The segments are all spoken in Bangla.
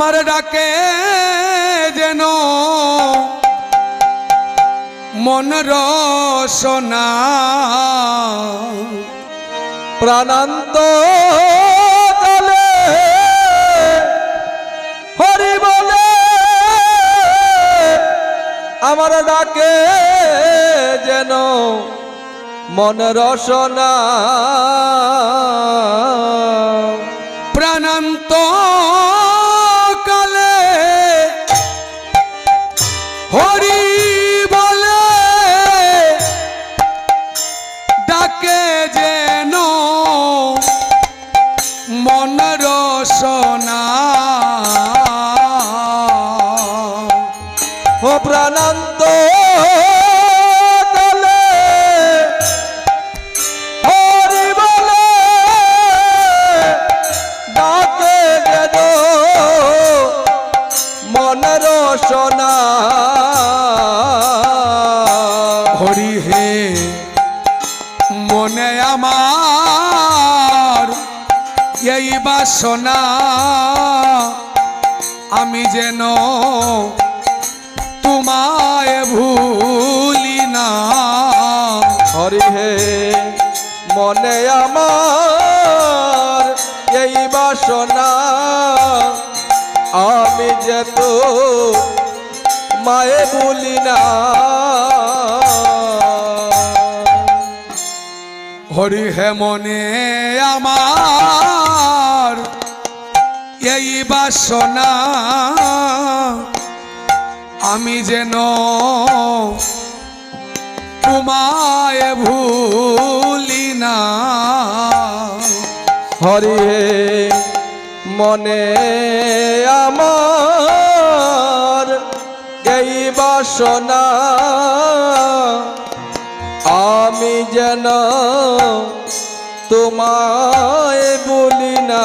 আমার ডাকে যেন মন রসনা প্রাণান্ত হরি বলে আমার ডাকে যেন মন রসনা বাসনা আমি যেন তোমায় ভুলি না। হরি হে, মনে আমার এই বাসনা, আমি যেত মায়ে বলি না। হরি হে, মনে আমার এই বাসনা আমি যেন তোমায় ভুলি না। হরি মনে আমার এই বাসনা আমি যেন তোমায় বলি না।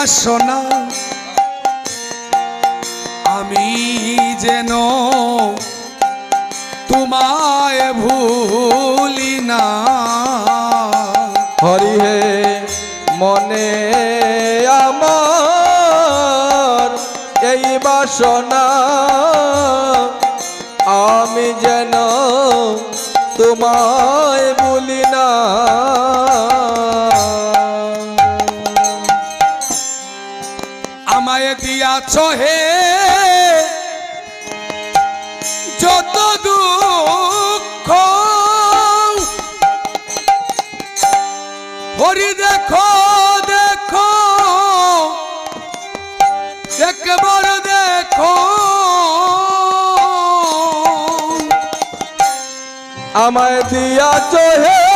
বাসনা। আমি যেন তোমায় ভুলি না। হরি হে, মনে আমার এই বাসনা। আমি যেন তোমায় বলি না। দিয়াছ হে? যত দুঃখ হরি দেখো দেখো একবার দেখো। আমায় দিয়া চহে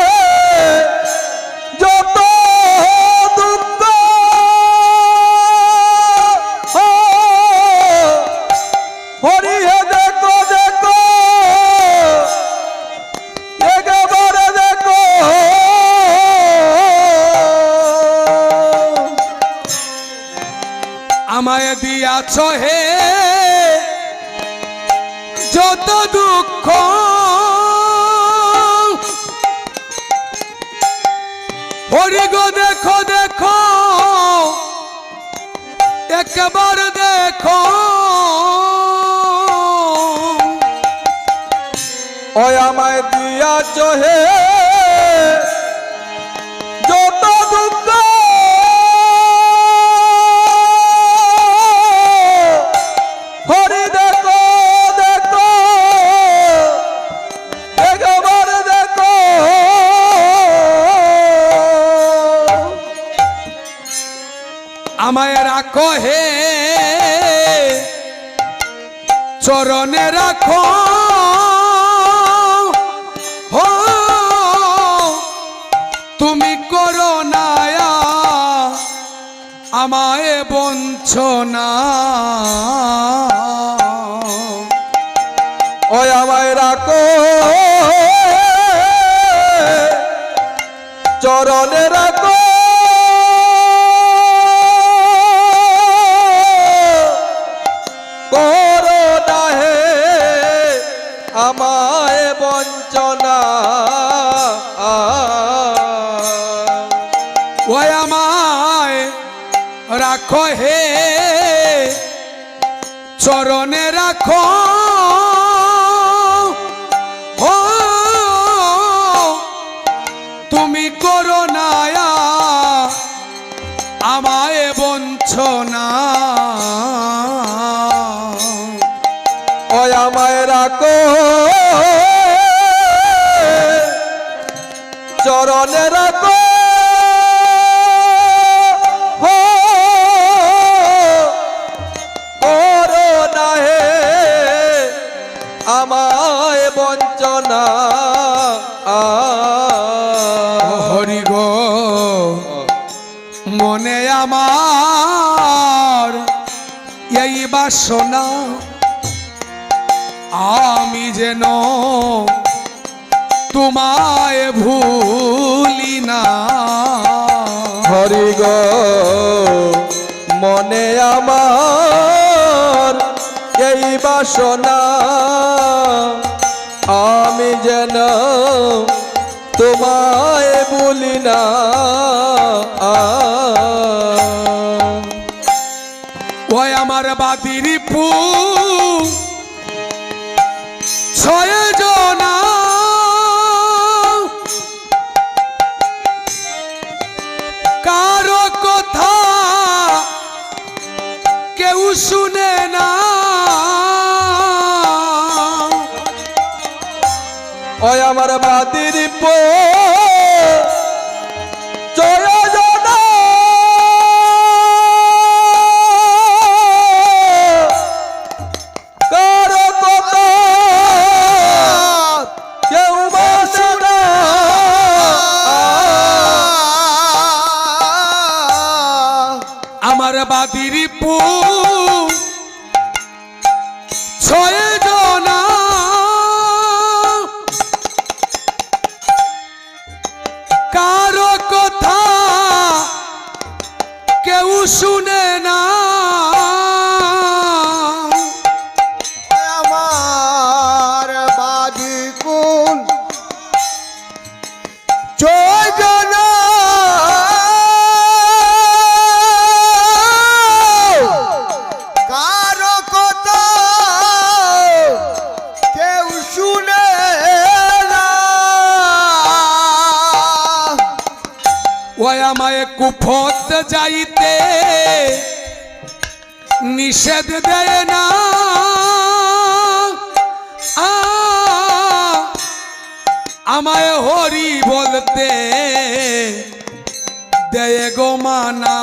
হরি গো দেখো দেখো। একবার দেখো। ও আমায় দিয়া চহে আমায় রাখো হে চরণে রাখো হো তুমি করো নায়া আমায় বঞ্চনা। আমায় বঞ্চনা। ওই আমায় রাখো হে চরণে রাখো চরণে রাখো। হো, করো না হে আমায় বঞ্চনা। হরি গো মনে আমার এই বাসনা আমি যেন তোমায় ভুলি না। হরি গো মনে আমার এই বাসনা। আমি যেন তোমায় বলি না। ওই আমার বাদির পু ছয় ওই আমার বাদির পো শুনে না কুফত যাইতে নিষেধ দেয় না। আমায় হরি বলতে দেয় গো মানা।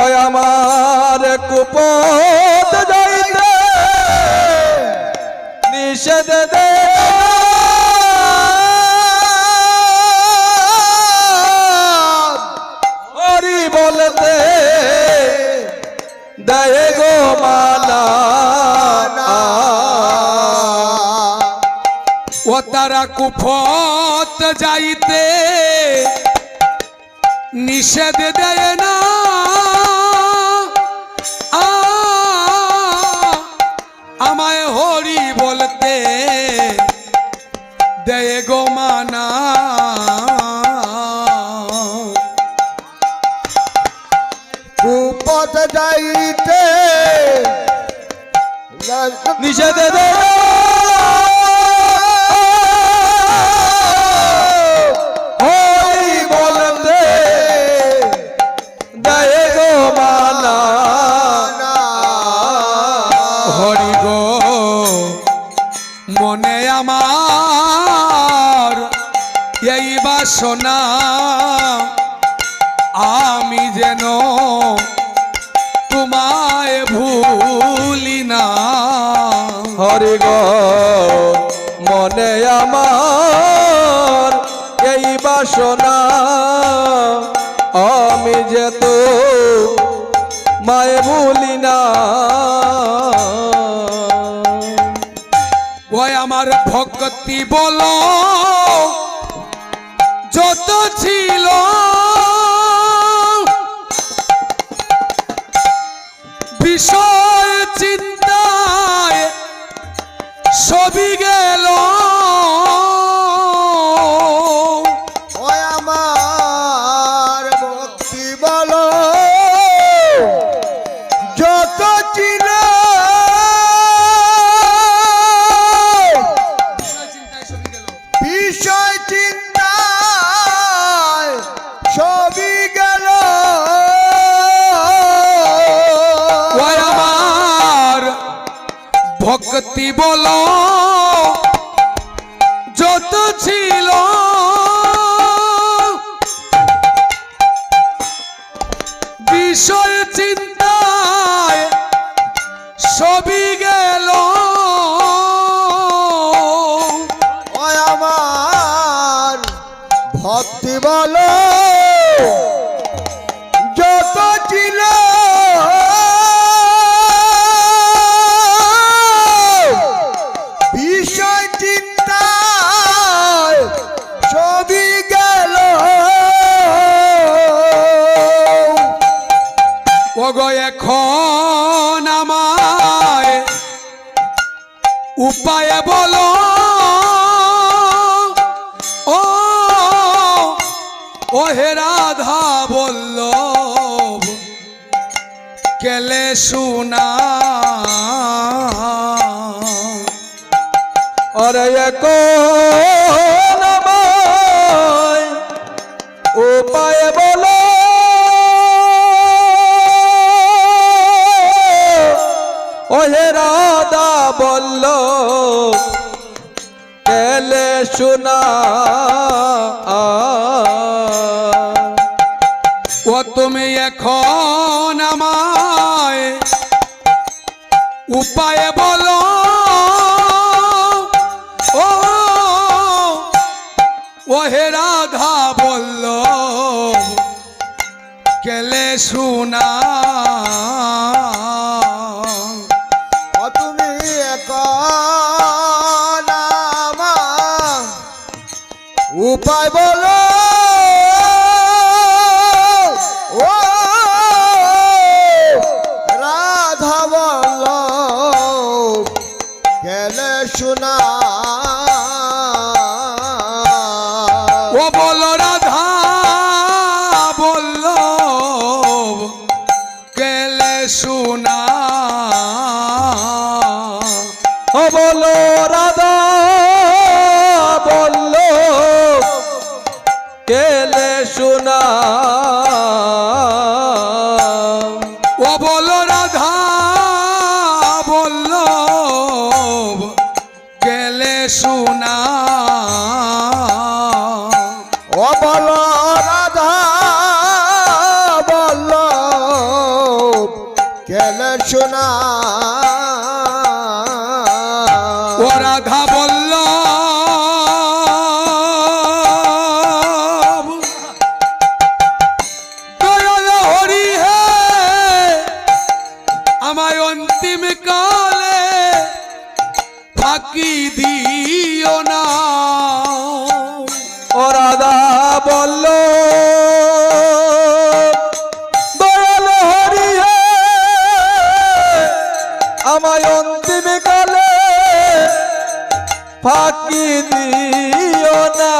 ওই আমার কুপত যাইতে নিষেধ দে তারা কুফত যাইতে নিষেধ দেয় না আমায় হরি বলতে দেয় গো মানা। কুপথ যাইতে নিষেধ দে বাসনা আমি যেন তোমায় ভুলি না। হরি গো মনে আমার এই বাসনা আমি যে তো মায়ে ভুলি না। ওই আমার ভক্তি বলো যত ছিল। বিষয় চিন্তায় সবই গেল। বলো যত ছিল। বিষয় চিন্তায় সবই গেল। আমার ভক্তি বলো। কেলে শুনা? অরে আমায় উপায় বলো। কেলে শোনা? ও তুমি এখন উপায় বলো। ও ও হে রাধা বলল কেলে শুনা। উপায় বলো। ও বল রাধা বলল কেলে শুনা গেলে আমায় অন্তিম কালে ফাঁকি দিও না।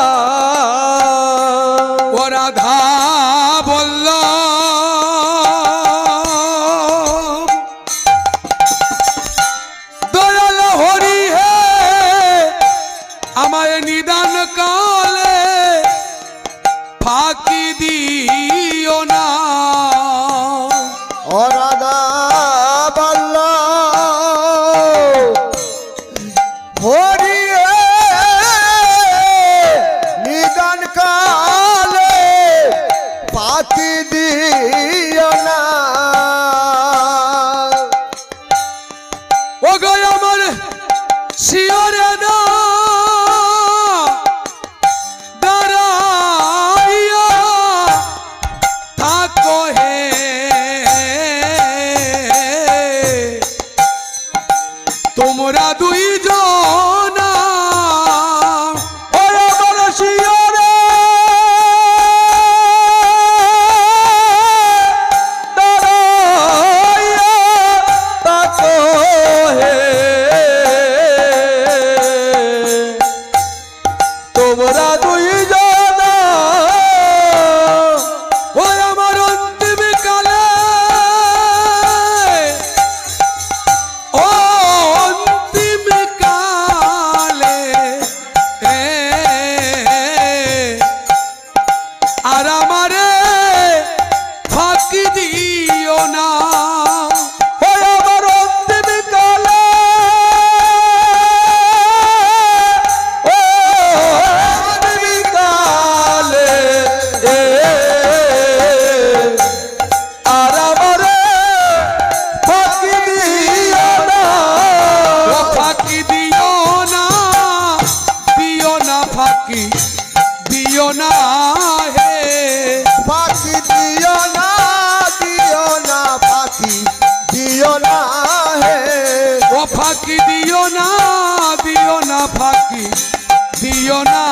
না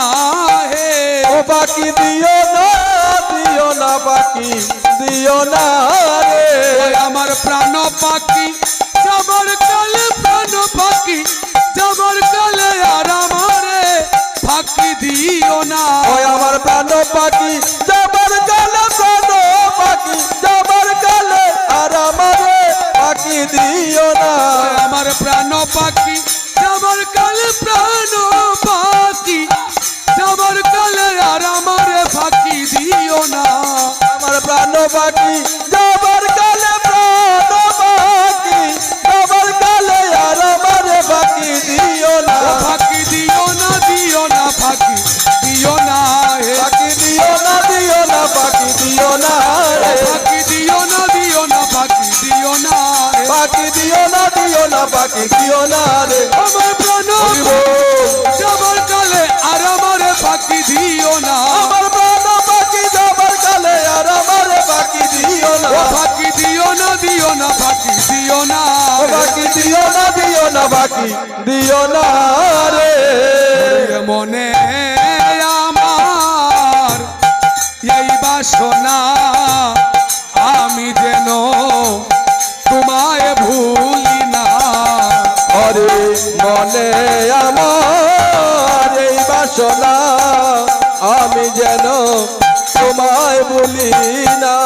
হে ও বাকি দিও না দিও না বাকি দিও না রে। আমার প্রাণ পাখি পাখি যাবার কালে প্রাণ পাখি যাবার কালে আর আমারে পাখি দিও না। ফাঁকি দিও না দিও না ফাঁকি দিও না পাখি দিও না দিও না পাখি দিও না ফাঁকি দিও না দিও না ফাঁকি দিও না পাখি দিও না দিও না পাখি দিও না রে। আমার প্রাণ ও ফাঁকি দিও না দিও না ফাঁকি দিও না। পাখি দিও না দিও না পাখি দিও না রে। এ মনে আমার এই বাসনা আমি যেন তোমায় ভুলি না। অরে মনে আমার এই বাসনা আমি যেন তোমায় বলি না।